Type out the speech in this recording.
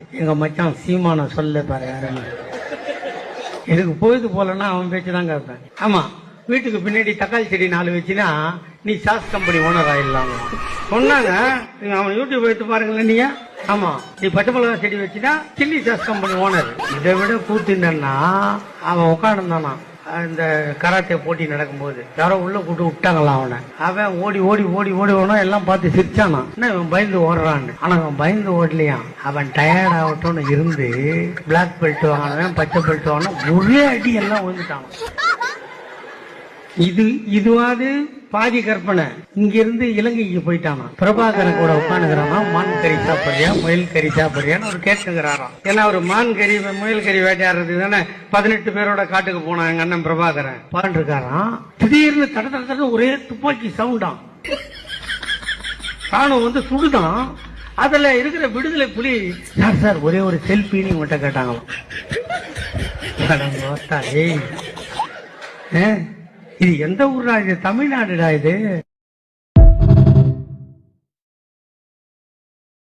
எங்க மச்சான் சீமான சொல்ல பாரு யாருன்னு எனக்கு பொழுது போலன்னா அவன் பேச்சு தான் கேட்பேன். ஆமா வீட்டுக்கு பின்னாடி தக்காளி செடி நாலு வச்சுனா நீ சாஸ் கம்பெனி ஓனர் ஆயிடலாம் சொன்னாங்க நீங்க அவன் யூடியூப் எடுத்து பாருங்களேன் நீங்க. ஆமா நீ பச்சை மிளகா செடி வச்சுனா சில்லி சாஸ் கம்பெனி ஓனர் இதை விட கூத்துனா என்னன்னா அவன் உட்காந்துருந்தானா இந்த கராத்தே போட்டி நடக்கும்போது. யாரோ உள்ள கூட்டு விட்டாங்களாம் அவனை? அவன் ஓடி ஓடி ஓடி ஓடி ஓனா எல்லாம் பார்த்து சிரிச்சானா? என்ன இவன் பயந்து ஓடுறான்னு? ஆனா அவன் பயந்து ஓடலையாம் அவன் டயர்ட் ஆகட்டும்னு இருந்து பிளாக் பெல்ட் வாங்கினவன் பச்சை பெல்ட் வாங்கின ஒரே அடி எல்லாம் விழுந்துட்டான். இது இதுவாது பாதி கற்பனை இங்கிருந்து இலங்கைக்கு போயிட்டாமா? பிரபாகரன் கூட உட்காந்துக்கிறாமா மான் கறி சாப்பிடுறியா? முயல் கறி சாப்பிடுறியான்னு அவர் கேட்டுக்கிறாராம். ஏன்னா அவர் மான் கறி முயல் கறி வேட்டையாடுறது தானே? பதினெட்டு பேரோட காட்டுக்கு போனான் எங்க அண்ணன் பிரபாகரன். பாண்டிருக்காராம் திடீர்னு தட தட தட ஒரே துப்பாக்கி சவுண்டாம் ராணுவம் வந்து சுடுதான். அதுல இருக்கிற விடுதலை புலி சார் சார் ஒரே ஒரு செல்ஃபின்னு உங்கள்கிட்ட கேட்டாங்களாம். அட ஏய். இது எந்த ஊர்டா இது? தமிழ்நாடுடா இது?